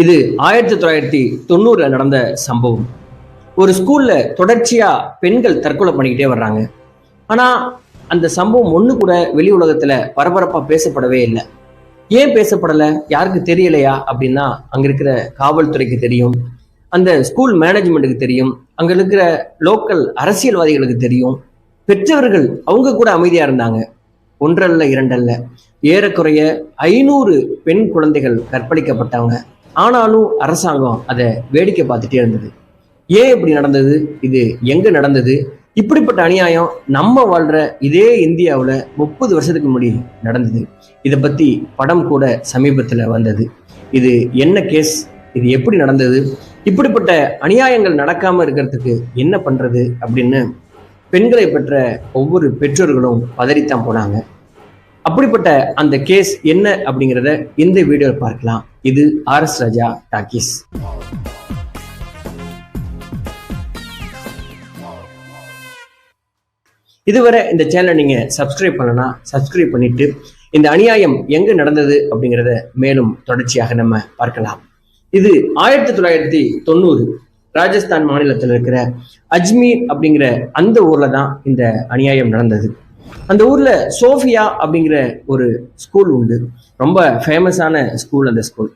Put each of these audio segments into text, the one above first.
இது ஆயிரத்தி தொள்ளாயிரத்தி தொண்ணூறுல நடந்த சம்பவம். ஒரு ஸ்கூல்ல தொடர்ச்சியா பெண்கள் தற்கொலை பண்ணிக்கிட்டே வர்றாங்க. ஆனா அந்த சம்பவம் ஒண்ணு கூட வெளி உலகத்துல பரபரப்பா பேசப்படவே இல்லை. ஏன் பேசப்படல? யாருக்கு தெரியலையா? அப்படின்னா அங்க இருக்கிற காவல்துறைக்கு தெரியும். அந்த ஸ்கூல் மேனேஜ்மெண்ட்டுக்கு தெரியும். அங்க இருக்கிற லோக்கல் அரசியல்வாதிகளுக்கு தெரியும். பெற்றவர்கள் அவங்க கூட அமைதியா இருந்தாங்க. ஒன்றல்ல இரண்டல்ல. ஏறக்குறைய ஐநூறு பெண் குழந்தைகள் கற்பழிக்கப்பட்டவங்க ஆனாலும் அரசாங்கம் அதை வேடிக்கை பார்த்துட்டே இருந்தது. ஏன் இப்படி நடந்தது? இது எங்க நடந்தது? இப்படிப்பட்ட அநியாயம் நம்ம வாழ்ற இதே இந்தியாவில் முப்பது வருஷத்துக்கு முன்னாடி நடந்தது. இதை பத்தி படம் கூட சமீபத்தில் வந்தது. இது என்ன கேஸ் இது எப்படி நடந்தது? இப்படிப்பட்ட அநியாயங்கள் நடக்காம இருக்கிறதுக்கு என்ன பண்றது? அப்படின்னு பெண்களை பெற்ற ஒவ்வொரு பெற்றோர்களும் பதறித்தான் போனாங்க. அப்படிப்பட்ட அந்த கேஸ் என்ன அப்படிங்கிறத இந்த வீடியோவில் பார்க்கலாம். இது ஆர் எஸ் ராஜா டாக்கீஸ் இதுவரை இந்த சேனலை நீங்க சப்ஸ்கிரைப் பண்ணலனா சப்ஸ்கிரைப் பண்ணிட்டு இந்த அநியாயம் எங்க நடந்தது அப்படிங்கிறத மேலும் தொடர்ச்சியாக நம்ம பார்க்கலாம். இது ஆயிரத்தி தொள்ளாயிரத்தி தொண்ணூறு ராஜஸ்தான் மாநிலத்தில் இருக்கிற அஜ்மீர் அப்படிங்கிற அந்த ஊர்ல தான் இந்த அநியாயம் நடந்தது. அந்த ஊர்ல சோஃபியா அப்படிங்கிற ஒரு ஸ்கூல் உண்டு. ரொம்ப ஃபேமஸான ஸ்கூல் அந்த ஸ்கூல்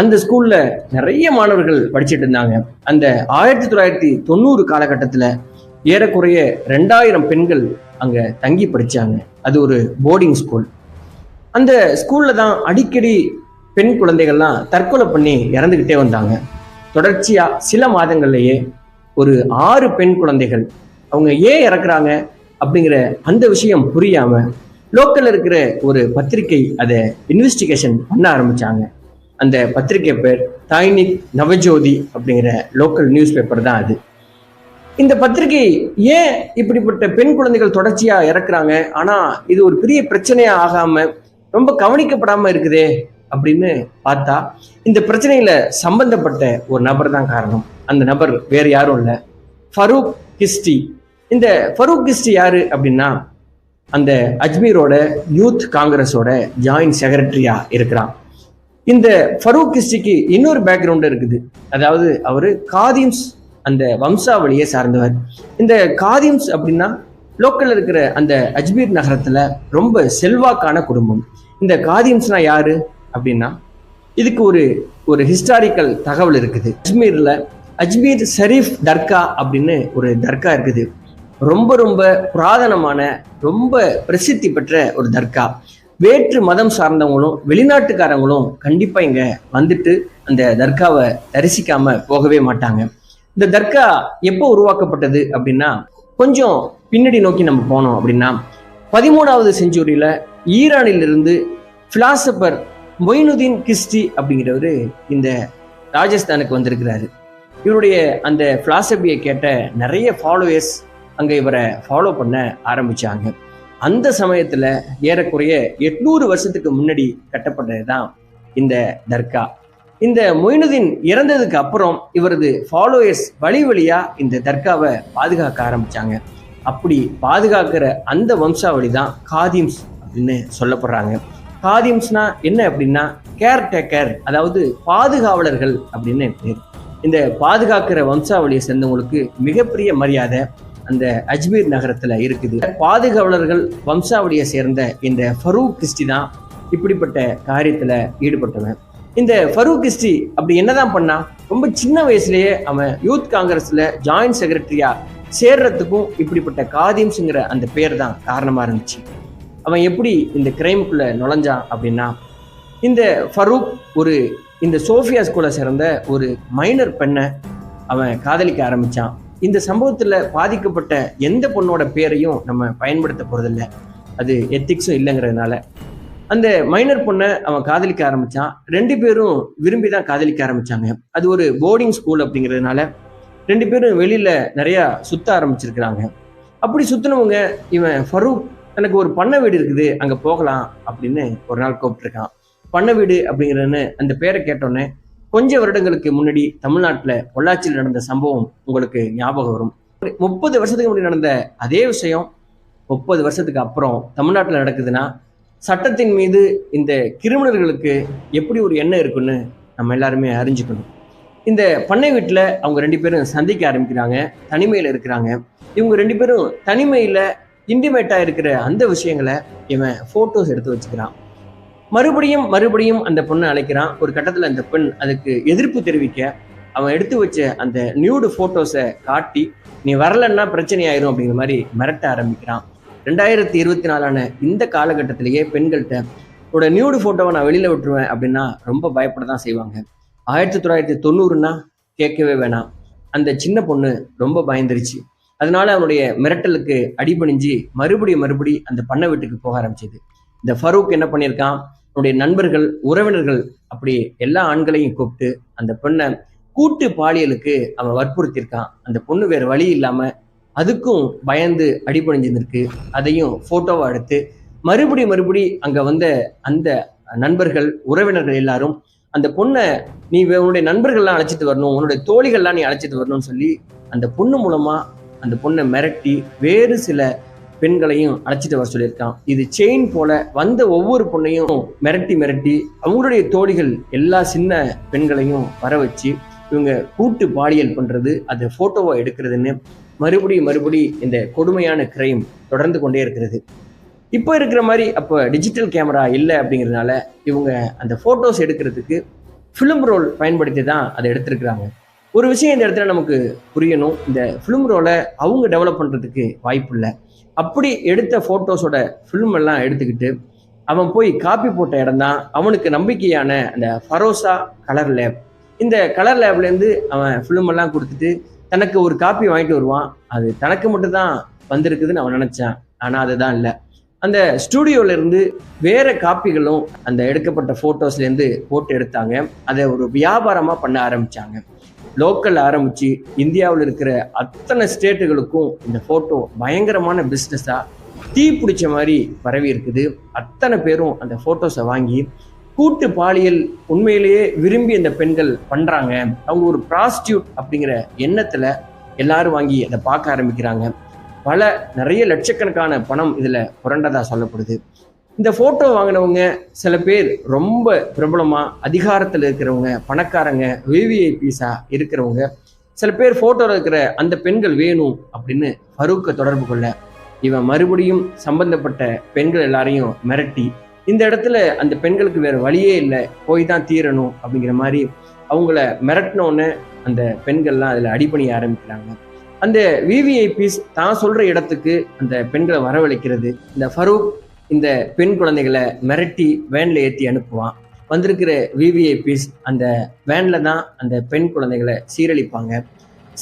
அந்த ஸ்கூல்ல நிறைய மாணவர்கள் படிச்சுட்டு இருந்தாங்க. அந்த ஆயிரத்தி தொள்ளாயிரத்தி தொண்ணூறு காலகட்டத்தில் ஏறக்குறைய ரெண்டாயிரம் பெண்கள் அங்க தங்கி படிச்சாங்க. அது ஒரு போர்டிங் ஸ்கூல் அந்த ஸ்கூல்ல தான் அடிக்கடி பெண் குழந்தைகள்லாம் தற்கொலை பண்ணி இறந்துக்கிட்டே வந்தாங்க. தொடர்ச்சியா சில மாதங்கள்லயே ஒரு ஆறு பெண் குழந்தைகள் அவங்க ஏன் இறக்குறாங்க? அப்படிங்கிற அந்த விஷயம் புரியாம லோக்கல்ல இருக்கிற ஒரு பத்திரிகை அதை இன்வெஸ்டிகேஷன் பண்ண ஆரம்பிச்சாங்க. அந்த பத்திரிகை பேர் தாய்னிக் நவஜோதி அப்படிங்கிற லோக்கல் நியூஸ் பேப்பர் தான் அது. இந்த பத்திரிகை ஏன் இப்படிப்பட்ட பெண் குழந்தைகள் தொடர்ச்சியா இறக்குறாங்க? ஆனா இது ஒரு பெரிய பிரச்சனையா ஆகாம ரொம்ப கவனிக்கப்படாம இருக்குதே அப்படின்னு பார்த்தா இந்த பிரச்சனையில சம்பந்தப்பட்ட ஒரு நபர் தான் காரணம். அந்த நபர் வேற யாரும் இல்லை. ஃபரூக் கிஸ்டி இந்த ஃபரூக் கிஸ்டி யாரு அப்படின்னா அந்த அஜ்மீரோட யூத் காங்கிரஸோட ஜாயின்ட் செக்ரட்டரியா இருக்கிறான். இந்த ஃபரூக் கிஸ்டிக்கு இன்னொரு பேக்ரவுண்ட் இருக்குது. அதாவது அவரு காதிம்ஸ் அந்த வம்சாவளியை சார்ந்தவர். இந்த காதிம்ஸ் அப்படின்னா லோக்கல்ல இருக்கிற அந்த அஜ்மீர் நகரத்துல ரொம்ப செல்வாக்கான குடும்பம். இந்த காதிம்ஸ்னா யாரு அப்படின்னா இதுக்கு ஒரு ஒரு ஹிஸ்டாரிக்கல் தகவல் இருக்குது. அஜ்மீர்ல அஜ்மீர் ஷரீஃப் தர்கா அப்படின்னு ஒரு தர்கா இருக்குது. ரொம்ப ரொம்ப புராதனமான ரொம்ப பிரசித்தி பெற்ற ஒரு தர்கா. வேற்று மதம் சார்ந்தவங்களும் வெளிநாட்டுக்காரங்களும் கண்டிப்பாக இங்கே வந்துட்டு அந்த தர்காவை தரிசிக்காம போகவே மாட்டாங்க. இந்த தர்கா எப்போ உருவாக்கப்பட்டது அப்படின்னா கொஞ்சம் பின்னாடி நோக்கி நம்ம போனோம் அப்படின்னா பதிமூணாவது செஞ்சுரியில் ஈரானிலிருந்து பிலாசபர் மொயினுதீன் கிஸ்டி அப்படிங்கிறவர் இந்த ராஜஸ்தானுக்கு வந்திருக்கிறாரு. இவருடைய அந்த பிலாசபியை கேட்ட நிறைய ஃபாலோயர்ஸ் அங்கே இவரை ஃபாலோ பண்ண ஆரம்பித்தாங்க அந்த சமயத்தில் ஏறக்குறைய எட்நூறு வருஷத்துக்கு முன்னாடி கட்டப்பட்டது தான் இந்த தர்கா. இந்த மொயினுதீன் இறந்ததுக்கு அப்புறம் இவரது ஃபாலோயர்ஸ் வழி வழியாக இந்த தர்காவை பாதுகாக்க ஆரம்பித்தாங்க அப்படி பாதுகாக்கிற அந்த வம்சாவளி தான் காதிம்ஸ் அப்படின்னு சொல்லப்படுறாங்க. காதிம்ஸ்னா என்ன அப்படின்னா கேர் டேக்கர் அதாவது பாதுகாவலர்கள் அப்படின்னு பேர். இந்த பாதுகாக்கிற வம்சாவளியை சேர்ந்தவங்களுக்கு மிகப்பெரிய மரியாதை அந்த அஜ்மீர் நகரத்துல இருக்குது. பாதுகாவலர்கள் வம்சாவளியை சேர்ந்த இந்த ஃபரூக் கிஸ்டி தான் இப்படிப்பட்ட காரியத்துல ஈடுபட்டவன். இந்த ஃபரூக் கிஸ்டி அப்படி என்னதான் பண்ணா ரொம்ப சின்ன வயசுலயே அவன் யூத் காங்கிரஸ்ல ஜாயின்ட் செக்ரட்டரியா சேர்றதுக்கும் இப்படிப்பட்ட காதிம்ஸுங்கிற அந்த பேர் தான் காரணமா இருந்துச்சு. அவன் எப்படி இந்த கிரைமுக்குள்ள நுழைஞ்சான் அப்படின்னா இந்த ஃபரூக் ஒரு இந்த சோஃபியா ஸ்கூலை சேர்ந்த ஒரு மைனர் பெண்ணை அவன் காதலிக்க ஆரம்பிச்சான். இந்த சம்பவத்துல பாதிக்கப்பட்ட எந்த பொண்ணோட பேரையும் நம்ம பயன்படுத்த போறதில்ல. அது எத்திக்ஸும் இல்லைங்கிறதுனால. அந்த மைனர் பொண்ணை அவன் காதலிக்க ஆரம்பிச்சான். ரெண்டு பேரும் விரும்பி தான் காதலிக்க ஆரம்பிச்சாங்க. அது ஒரு போர்டிங் ஸ்கூல் அப்படிங்கிறதுனால ரெண்டு பேரும் வெளியில நிறைய சுத்த ஆரம்பிச்சிருக்கிறாங்க. அப்படி சுத்தினவங்க இவன் ஃபரூக் எனக்கு ஒரு பண்ணை வீடு இருக்குது அங்க போகலாம் அப்படின்னு ஒரு நாள் கூப்பிட்டுருக்கான். பண்ணை வீடு அப்படிங்கிறன்னு அந்த பேரை கேட்டோன்னே கொஞ்ச வருடங்களுக்கு முன்னாடி தமிழ்நாட்டில் பொள்ளாச்சியில் நடந்த சம்பவம் உங்களுக்கு ஞாபகம் வரும். முப்பது வருஷத்துக்கு முன்னாடி நடந்த அதே விஷயம் முப்பது வருஷத்துக்கு அப்புறம் தமிழ்நாட்டில் நடக்குதுன்னா சட்டத்தின் மீது இந்த கிரிமினல்களுக்கு எப்படி ஒரு எண்ணம் இருக்குன்னு நம்ம எல்லாருமே அறிஞ்சுக்கணும். இந்த பண்ணை வீட்டில் அவங்க ரெண்டு பேரும் சந்திக்க ஆரம்பிக்கிறாங்க தனிமையில் இருக்கிறாங்க. இவங்க ரெண்டு பேரும் தனிமையில் இன்டிமேட்டாக இருக்கிற அந்த விஷயங்களை இவன் ஃபோட்டோஸ் எடுத்து வச்சுக்கிறான். மறுபடியும் மறுபடியும் அந்த பொண்ணை அழைக்கிறான். ஒரு கட்டத்தில் அந்த பெண் அதுக்கு எதிர்ப்பு தெரிவிக்க அவன் எடுத்து வச்ச அந்த நியூடு ஃபோட்டோஸை காட்டி நீ வரலன்னா பிரச்சனை ஆயிரும் அப்படிங்கிற மாதிரி மிரட்ட ஆரம்பிக்கிறான். ரெண்டாயிரத்தி இருபத்தி நாலான இந்த காலகட்டத்திலேயே பெண்கள்கிட்ட உன்னோட நியூடு ஃபோட்டோவை நான் வெளியில் விட்டுருவேன் அப்படின்னா ரொம்ப பயப்பட தான் செய்வாங்க. ஆயிரத்தி தொள்ளாயிரத்தி தொண்ணூறுனா கேட்கவே வேணாம். அந்த சின்ன பொண்ணு ரொம்ப பயந்துருச்சு. அதனால அவனுடைய மிரட்டலுக்கு அடிபணிஞ்சு மறுபடியும் மறுபடி அந்த பண்ணை வீட்டுக்கு போக ஆரம்பிச்சது. இந்த ஃபரூக் என்ன பண்ணியிருக்கான்? உன்னுடைய நண்பர்கள் உறவினர்கள் அப்படி எல்லா ஆண்களையும் கூப்பிட்டு அந்த பெண்ணை கூட்டு பாலியலுக்கு அவன் வற்புறுத்தியிருக்கான். அந்த பொண்ணு வேற வழி இல்லாம அதுக்கும் பயந்து அடிபணிஞ்சிருந்திருக்கு. அதையும் போட்டோவா எடுத்து மறுபடி மறுபடி அங்க வந்த அந்த நண்பர்கள் உறவினர்கள் எல்லாரும் அந்த பொண்ணை நீ உன்னுடைய நண்பர்கள்லாம் அழைச்சிட்டு வரணும் உன்னுடைய தோழிகள்லாம் நீ அழைச்சிட்டு வரணும்னு சொல்லி அந்த பொண்ணு மூலமா அந்த பொண்ணை மிரட்டி வேறு சில பெண்களையும் அழைச்சிட்டு வர சொல்லியிருக்கான். இது செயின் போல வந்த ஒவ்வொரு பொண்ணையும் மிரட்டி மிரட்டி அவங்களுடைய தோழிகள் எல்லா சின்ன பெண்களையும் வர வச்சு இவங்க கூட்டு பாலியல் பண்றது அது போட்டோவா எடுக்கிறதுன்னு மறுபடி மறுபடி இந்த கொடுமையான கிரைம் தொடர்ந்து கொண்டே இருக்கிறது. இப்போ இருக்கிற மாதிரி அப்போ டிஜிட்டல் கேமரா இல்லை அப்படிங்கிறதுனால இவங்க அந்த ஃபோட்டோஸ் எடுக்கிறதுக்கு ஃபிலிம் ரோல் பயன்படுத்தி தான் அதை எடுத்திருக்கிறாங்க. ஒரு விஷயம் இந்த இடத்துல நமக்கு புரியணும். இந்த ஃபிலிம் ரோலை அவங்க டெவலப் பண்ணுறதுக்கு வாய்ப்பு இல்லை. அப்படி எடுத்த ஃபோட்டோஸோட ஃபிலிம் எல்லாம் எடுத்துக்கிட்டு அவன் போய் காப்பி போட்ட இடம் தான் அவனுக்கு நம்பிக்கையான அந்த ஃபரோசா கலர் லேப் இந்த கலர் லேப்லேருந்து அவன் ஃபிலிம் எல்லாம் கொடுத்துட்டு தனக்கு ஒரு காப்பி வாங்கிட்டு வருவான். அது தனக்கு மட்டும்தான் வந்திருக்குதுன்னு அவன் நினச்சான். ஆனால் அதுதான் இல்லை. அந்த ஸ்டூடியோலேருந்து வேற காப்பிகளும் அந்த எடுக்கப்பட்ட ஃபோட்டோஸ்லேருந்து போட்டு எடுத்தாங்க. அதை ஒரு வியாபாரமாக பண்ண ஆரம்பித்தாங்க லோக்கல் ஆரம்பிச்சு இந்தியாவில் இருக்கிற அத்தனை ஸ்டேட்டுகளுக்கும் இந்த ஃபோட்டோ பயங்கரமான பிஸ்னஸாக தீ பிடிச்ச மாதிரி பரவி இருக்குது. அத்தனை பேரும் அந்த ஃபோட்டோஸை வாங்கி கூட்டு பாலியல் உண்மையிலேயே விரும்பி அந்த பெண்கள் பண்ணுறாங்க அவங்க ஒரு ப்ராஸ்டியூட் அப்படிங்கிற எண்ணத்தில் எல்லாரும் வாங்கி அதை பார்க்க ஆரம்பிக்கிறாங்க. பல நிறைய லட்சக்கணக்கான பணம் இதில் புரண்டதாக சொல்லப்படுது. இந்த ஃபோட்டோ வாங்கினவங்க சில பேர் ரொம்ப பிரபலமாக அதிகாரத்தில் இருக்கிறவங்க பணக்காரங்க விவிஐபிஸாக இருக்கிறவங்க சில பேர் ஃபோட்டோவில் இருக்கிற அந்த பெண்கள் வேணும் அப்படின்னு ஃபரூக்கை தொடர்பு கொள்ள இவன் மறுபடியும் சம்பந்தப்பட்ட பெண்கள் எல்லாரையும் மிரட்டி இந்த இடத்துல அந்த பெண்களுக்கு வேறு வழியே இல்லை போய் தான் தீரணும் அப்படிங்கிற மாதிரி அவங்கள மிரட்டினோன்னு அந்த பெண்கள்லாம் அதில் அடிபணிய ஆரம்பிக்கிறாங்க. அந்த விவிஐபிஸ் தான் சொல்கிற இடத்துக்கு அந்த பெண்களை வரவழைக்கிறது. இந்த ஃபரூக் இந்த பெண் குழந்தைகளை மிரட்டி வேன்ல ஏற்றி அனுப்புவான். வந்திருக்கிற விவிஐபிஸ் அந்த வேன்ல தான் அந்த பெண் குழந்தைகளை சீரழிப்பாங்க.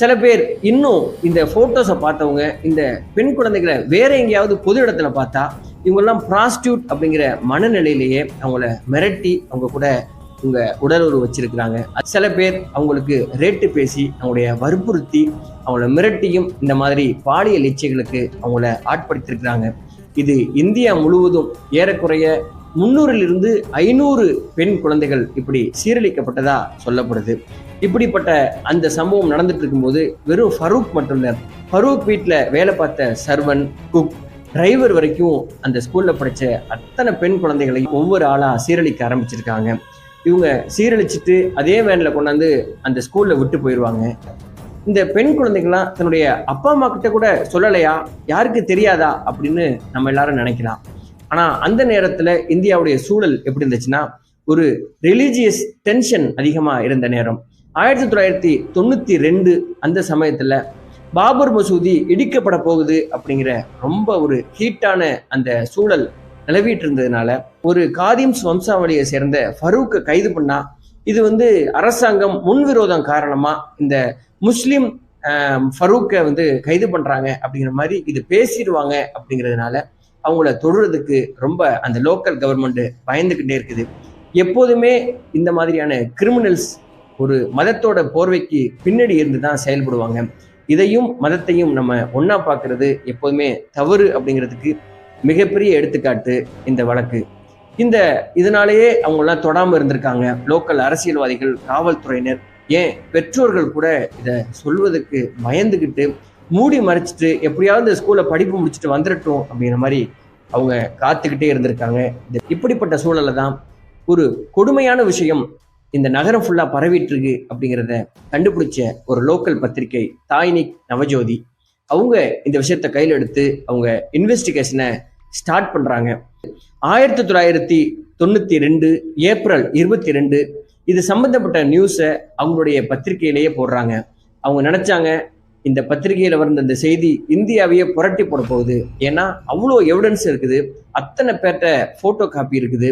சில பேர் இன்னும் இந்த ஃபோட்டோஸை பார்த்தவங்க இந்த பெண் குழந்தைகளை வேற எங்கேயாவது பொது இடத்துல பார்த்தா இவங்கெல்லாம் ப்ராஸ்டியூட் அப்படிங்கிற மனநிலையிலேயே அவங்கள மிரட்டி அவங்க கூட இவங்க உடலுறவு வச்சிருக்கிறாங்க. சில பேர் அவங்களுக்கு ரேட்டு பேசி அவங்களுடைய வற்புறுத்தி அவங்கள மிரட்டியும் இந்த மாதிரி பாலியல் இச்சைகளுக்கு அவங்கள ஆட்படுத்திருக்கிறாங்க. இது இந்தியா முழுவதும் ஏறக்குறைய முன்னூறிலிருந்து ஐநூறு பெண் குழந்தைகள் இப்படி சீரழிக்கப்பட்டதா சொல்லப்படுது. இப்படிப்பட்ட அந்த சம்பவம் நடந்துட்டு இருக்கும்போது வெறும் ஃபரூக் மட்டும் இல்ல ஃபரூக் வீட்டில் வேலை பார்த்த சர்வன் குக் டிரைவர் வரைக்கும் அந்த ஸ்கூல்ல படிச்ச அத்தனை பெண் குழந்தைகளை ஒவ்வொரு ஆளா சீரழிக்க ஆரம்பிச்சிருக்காங்க. இவங்க சீரழிச்சிட்டு அதே வேனில் கொண்டாந்து அந்த ஸ்கூலில் விட்டு போயிடுவாங்க இந்த பெண் குழந்தைகள்லாம் தன்னுடைய அப்பா அம்மா கிட்ட கூட சொல்லலையா? யாருக்கு தெரியாதா? அப்படின்னு நம்ம எல்லாரும் நினைக்கலாம். ஆனா அந்த நேரத்துல இந்தியாவுடைய சூழல் எப்படி இருந்துச்சுன்னா ஒரு ரிலீஜியஸ் டென்ஷன் அதிகமா இருந்த நேரம். ஆயிரத்தி தொள்ளாயிரத்தி தொண்ணூத்தி ரெண்டு அந்த சமயத்துல பாபர் மசூதி இடிக்கப்பட போகுது அப்படிங்கிற ரொம்ப ஒரு ஹீட்டான அந்த சூழல் நிலவிட்டு இருந்ததுனால ஒரு காதிம்ஸ் வம்சாவளியை சேர்ந்த ஃபரூக்கை கைது பண்ணா இது வந்து அரசாங்கம் முன்விரோதம் காரணமா இந்த முஸ்லிம் ஃபரூக்கை வந்து கைது பண்றாங்க அப்படிங்கிற மாதிரி இது பேசிடுவாங்க அப்படிங்கிறதுனால அவங்கள தொடுறதுக்கு ரொம்ப அந்த லோக்கல் கவர்மெண்ட் பயந்துக்கிட்டே இருக்குது. எப்போதுமே இந்த மாதிரியான கிரிமினல்ஸ் ஒரு மதத்தோட போர்வைக்கு பின்னாடி இருந்து தான் செயல்படுவாங்க. இதையும் மதத்தையும் நம்ம ஒன்றா பார்க்கறது எப்போதுமே தவறு அப்படிங்கிறதுக்கு மிகப்பெரிய எடுத்துக்காட்டு இந்த வழக்கு. இந்த இதனாலேயே அவங்களாம் தொடாமல் இருந்திருக்காங்க. லோக்கல் அரசியல்வாதிகள் காவல்துறையினர். ஏன்? பெற்றோர்கள் கூட இதை சொல்வதற்கு பயந்துக்கிட்டு மூடி மறைச்சிட்டு எப்படியாவது இந்த ஸ்கூலில் படிப்பு முடிச்சுட்டு வந்துடட்டும் அப்படிங்கிற மாதிரி அவங்க காத்துக்கிட்டே இருந்திருக்காங்க. இந்த இப்படிப்பட்ட சூழல்ல தான் ஒரு கொடுமையான விஷயம் இந்த நகரம் ஃபுல்லாக பரவிட்டு இருக்கு அப்படிங்கிறத கண்டுபிடிச்ச ஒரு லோக்கல் பத்திரிகை தாய்னிக் நவஜோதி. அவங்க இந்த விஷயத்த கையில் எடுத்து அவங்க இன்வெஸ்டிகேஷனை ஸ்டார்ட் பண்றாங்க. ஆயிரத்தி தொள்ளாயிரத்தி தொண்ணூற்றி ரெண்டு ஏப்ரல் இருபத்தி ரெண்டு இது சம்பந்தப்பட்ட நியூஸை அவங்களுடைய பத்திரிகையிலேயே போடுறாங்க. அவங்க நினைச்சாங்க இந்த பத்திரிகையில் வந்த இந்த செய்தி இந்தியாவையே புரட்டி போட போகுது. ஏன்னா அவ்வளோ எவிடன்ஸ் இருக்குது. அத்தனை பேர்ட்ட ஃபோட்டோ காப்பி இருக்குது.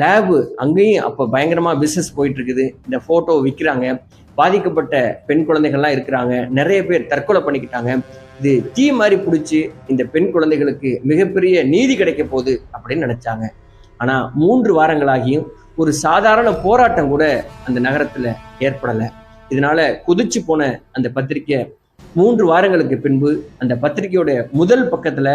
லேபு அங்கேயும் அப்போ பயங்கரமாக பிஸ்னஸ் போயிட்டு இருக்குது இந்த ஃபோட்டோ விற்கிறாங்க பாதிக்கப்பட்ட பெண் குழந்தைகள்லாம் இருக்கிறாங்க. நிறைய பேர் தற்கொலை பண்ணிக்கிட்டாங்க. இது தீ மாதிரி பிடிச்சி இந்த பெண் குழந்தைகளுக்கு மிகப்பெரிய நீதி கிடைக்க போகுது அப்படின்னு நினைச்சாங்க. ஆனா மூன்று வாரங்களாகியும் ஒரு சாதாரண போராட்டம் கூட அந்த நகரத்துல ஏற்படலை. இதனால குதிச்சு போன அந்த பத்திரிக்கை மூன்று வாரங்களுக்கு பின்பு அந்த பத்திரிகையோட முதல் பக்கத்துல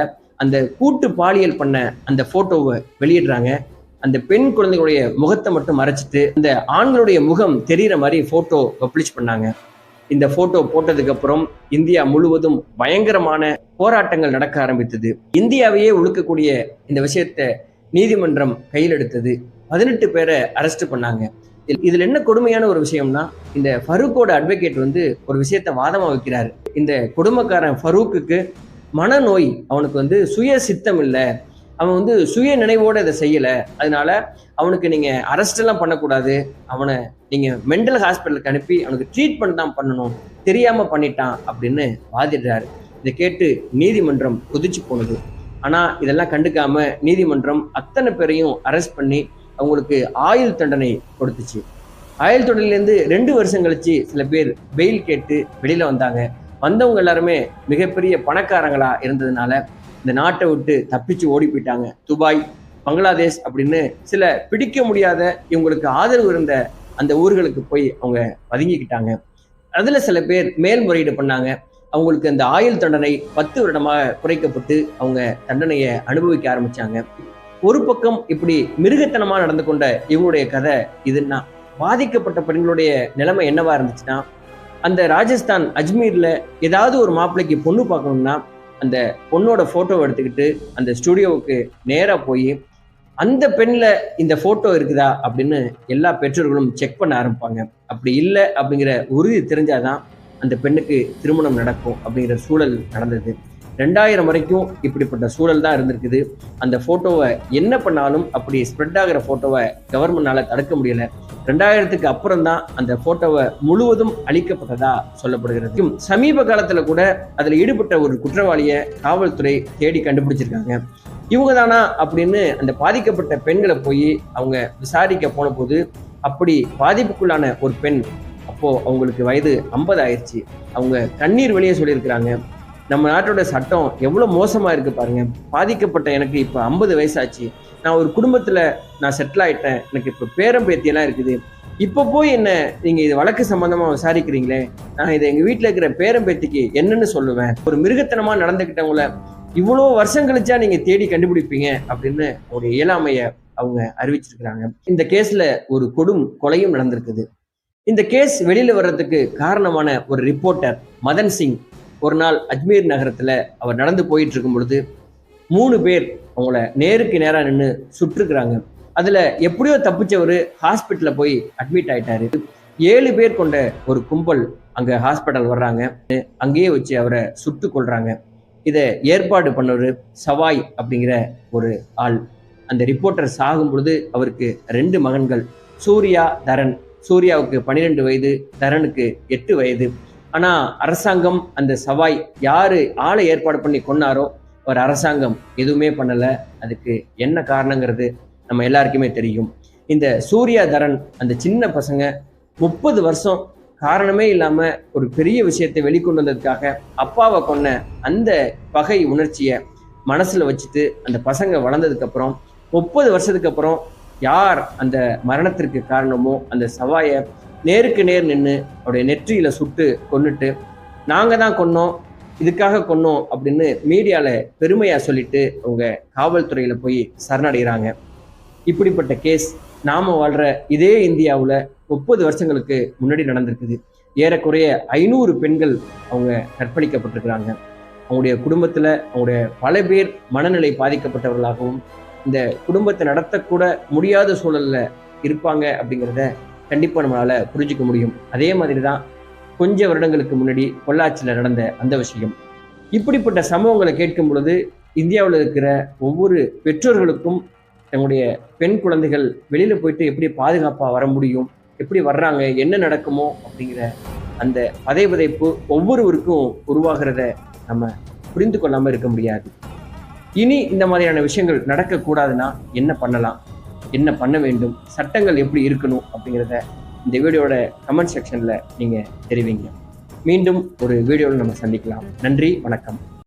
அந்த கூட்டு பாலியல் பண்ண அந்த போட்டோவை வெளியிடுறாங்க. அந்த பெண் குழந்தைகளுடைய முகத்தை மட்டும் மறைச்சிட்டு அந்த ஆண்களுடைய முகம் தெரிகிற மாதிரி போட்டோ பப்ளிஷ் பண்ணாங்க. இந்த போட்டோ போட்டதுக்கு அப்புறம் இந்தியா முழுவதும் பயங்கரமான போராட்டங்கள் நடக்க ஆரம்பித்தது. இந்தியாவையே ஒழுக்கக்கூடிய இந்த விஷயத்தை நீதிமன்றம் கையில் எடுத்தது. பதினெட்டு பேரை அரெஸ்ட் பண்ணாங்க. இதில்- இதுல என்ன கொடுமையான ஒரு விஷயம்னா இந்த ஃபரூக்கோட அட்வொகேட் வந்து ஒரு விஷயத்த வாதமா வைக்கிறாரு. இந்த குடும்பக்காரன் ஃபரூக்குக்கு மனநோய் அவனுக்கு வந்து சுய சித்தம் இல்லை. அவன் வந்து சுய நினைவோடு இதை செய்யலை. அதனால அவனுக்கு நீங்கள் அரெஸ்டெல்லாம் பண்ணக்கூடாது. அவனை நீங்கள் மென்டல் ஹாஸ்பிட்டலுக்கு அனுப்பி அவனுக்கு ட்ரீட்மெண்ட் தான் பண்ணணும். தெரியாமல் பண்ணிட்டான் அப்படின்னு வாதிடுறாரு. இதை கேட்டு நீதிமன்றம் குதிச்சு போனது. ஆனால் இதெல்லாம் கண்டுக்காம நீதிமன்றம் அத்தனை பேரையும் அரெஸ்ட் பண்ணி அவங்களுக்கு ஆயுள் தண்டனை கொடுத்துச்சு. ஆயுள் தண்டனையிலேருந்து ரெண்டு வருஷம் கழிச்சு சில பேர் பெயில் கேட்டு வெளியில் வந்தாங்க. வந்தவங்க எல்லாருமே மிகப்பெரிய பணக்காரங்களா இருந்ததுனால இந்த நாட்டை விட்டு தப்பிச்சு ஓடி போயிட்டாங்க. துபாய் பங்களாதேஷ் அப்படின்னு சில பிடிக்க முடியாத இவங்களுக்கு ஆதரவு இருந்த அந்த ஊர்களுக்கு போய் அவங்க பதுங்கிக்கிட்டாங்க. அதுல சில பேர் மேல்முறையீடு பண்ணாங்க. அவங்களுக்கு அந்த ஆயுள் தண்டனை பத்து வருடமாக குறைக்கப்பட்டு அவங்க தண்டனையை அனுபவிக்க ஆரம்பிச்சாங்க. ஒரு பக்கம் இப்படி மிருகத்தனமா நடந்து கொண்ட இவங்களுடைய கதை இதுன்னா பாதிக்கப்பட்ட பெண்களுடைய நிலைமை என்னவா இருந்துச்சுன்னா அந்த ராஜஸ்தான் அஜ்மீர்ல ஏதாவது ஒரு மாப்பிள்ளைக்கு பொண்ணு பார்க்கணும்னா அந்த பொண்ணோட ஃபோட்டோவை எடுத்துக்கிட்டு அந்த ஸ்டுடியோவுக்கு நேராக போய் அந்த பெண்ணில் இந்த போட்டோ இருக்குதா அப்படின்னு எல்லா பெற்றோர்களும் செக் பண்ண ஆரம்பிப்பாங்க. அப்படி இல்லை அப்படிங்கிற உறுதி தெரிஞ்சாதான் அந்த பெண்ணுக்கு திருமணம் நடக்கும் அப்படிங்கிற சூழல் நடந்தது. ரெண்டாயிரம் வரைக்கும் இப்படிப்பட்ட சூழல் தான் இருந்திருக்குது. அந்த போட்டோவை என்ன பண்ணாலும் அப்படி ஸ்ப்ரெட் ஆகிற போட்டோவை கவர்மெண்டால தடுக்க முடியலை. ரெண்டாயிரத்துக்கு அப்புறம் தான் அந்த போட்டோவை முழுவதும் அழிக்கப்பட்டதா சொல்லப்படுகிறது. சமீப காலத்துல கூட அதுல ஈடுபட்ட ஒரு குற்றவாளியை காவல்துறை தேடி கண்டுபிடிச்சிருக்காங்க. இவங்க தானா அப்படின்னு அந்த பாதிக்கப்பட்ட பெண்களை போய் அவங்க விசாரிக்க போன போது அப்படி பாதிப்புக்குள்ளான ஒரு பெண் அப்போ அவங்களுக்கு வயது ஐம்பது ஆயிடுச்சு அவங்க கண்ணீர் வெளியே சொல்லியிருக்கிறாங்க. நம்ம நாட்டோட சட்டம் எவ்வளோ மோசமாக இருக்கு பாருங்க. பாதிக்கப்பட்ட எனக்கு இப்போ ஐம்பது வயசாச்சு. நான் ஒரு குடும்பத்தில் நான் செட்டில் ஆயிட்டேன். எனக்கு இப்போ பேரம் பேத்தியெல்லாம் இருக்குது. இப்போ போய் என்ன நீங்கள் இது வழக்கு சம்மந்தமாக விசாரிக்கிறீங்களே? நான் இதை எங்கள் வீட்டில் இருக்கிற பேரம் பேத்திக்கு என்னன்னு சொல்லுவேன். ஒரு மிருகத்தனமாக நடந்துக்கிட்டவங்கள இவ்வளோ வருஷம் கழிச்சா நீங்கள் தேடி கண்டுபிடிப்பீங்க அப்படின்னு ஒரு இயலாமையை அவங்க அறிவிச்சிருக்கிறாங்க. இந்த கேஸில் ஒரு கொடும் கொலையும் நடந்திருக்குது. இந்த கேஸ் வெளியில் வர்றதுக்கு காரணமான ஒரு ரிப்போர்ட்டர் மதன் சிங் ஒரு நாள் அஜ்மீர் நகரத்துல அவர் நடந்து போயிட்டு இருக்கும் பொழுது மூணு பேர் அவங்கள நேருக்கு நேராக நின்று சுற்றுக்கிறாங்க அதுல எப்படியோ தப்பிச்சவர் ஹாஸ்பிட்டலில் போய் அட்மிட் ஆயிட்டாரு. ஏழு பேர் கொண்ட ஒரு கும்பல் அங்க ஹாஸ்பிட்டல் வர்றாங்க. அங்கேயே வச்சு அவரை சுட்டு கொள்றாங்க இதை ஏற்பாடு பண்ணவர் சவாய் அப்படிங்கிற ஒரு ஆள். அந்த ரிப்போர்ட்டர் சாகும் பொழுது அவருக்கு ரெண்டு மகன்கள். சூர்யா தரன். சூர்யாவுக்கு பன்னிரெண்டு வயது தரனுக்கு எட்டு வயது. ஆனா அரசாங்கம் அந்த சவாய் யாரு ஆளை ஏற்பாடு பண்ணி கொன்னாரோ ஒரு அரசாங்கம் எதுவுமே பண்ணல. அதுக்கு என்ன காரணங்கிறது நம்ம எல்லாருக்குமே தெரியும். இந்த சூர்யா தரன் அந்த சின்ன பசங்க முப்பது வருஷம் காரணமே இல்லாம ஒரு பெரிய விஷயத்தை வெளிக்கொண்டு வந்ததுக்காக அப்பாவை கொன்ன அந்த பகை உணர்ச்சியை மனசுல வச்சுட்டு அந்த பசங்க வளர்ந்ததுக்கு அப்புறம் முப்பது வருஷத்துக்கு அப்புறம் யார் அந்த மரணத்திற்கு காரணமோ அந்த சவாயை நேருக்கு நேர் நின்று அவருடைய நெற்றியில சுட்டு கொன்னுட்டு நாங்க தான் கொன்னோம் இதுக்காக கொன்னோம் அப்படின்னு மீடியால பெருமையா சொல்லிட்டு அவங்க காவல்துறையில போய் சரணடைகிறாங்க. இப்படிப்பட்ட கேஸ் நாம வாழ்ற இதே இந்தியாவில் முப்பது வருஷங்களுக்கு முன்னாடி நடந்திருக்குது. ஏறக்குறைய ஐநூறு பெண்கள் அவங்க கற்பழிக்கப்பட்டிருக்கிறாங்க. அவங்களுடைய குடும்பத்தில் அவங்களுடைய பல பேர் மனநிலை பாதிக்கப்பட்டவர்களாகவும் இந்த குடும்பத்தை நடத்தக்கூட முடியாத சூழலில் இருப்பாங்க அப்படிங்கிறத கண்டிப்பாக நம்மளால் புரிஞ்சுக்க முடியும். அதே மாதிரி தான் கொஞ்ச வருடங்களுக்கு முன்னாடி பொள்ளாச்சியில் நடந்த அந்த விஷயம். இப்படிப்பட்ட சம்பவங்களை கேட்கும் பொழுது இந்தியாவில் இருக்கிற ஒவ்வொரு பெற்றோர்களுக்கும் தங்களுடைய பெண் குழந்தைகள் வெளியில் போயிட்டு எப்படி பாதுகாப்பாக வர முடியும் எப்படி வர்றாங்க என்ன நடக்குமோ அப்படிங்கிற அந்த பதை பதைப்பு ஒவ்வொருவருக்கும் உருவாகிறத நம்ம புரிந்து கொள்ளாமல் இருக்க முடியாது. இனி இந்த மாதிரியான விஷயங்கள் நடக்கக்கூடாதுன்னா என்ன பண்ணலாம்? என்ன பண்ண வேண்டும் சட்டங்கள் எப்படி இருக்கணும் அப்படிங்கிறத இந்த வீடியோட கமெண்ட் செக்ஷனில் நீங்கள் தெரிவிங்க. மீண்டும் ஒரு வீடியோவில் நம்ம சந்திக்கலாம். நன்றி வணக்கம்.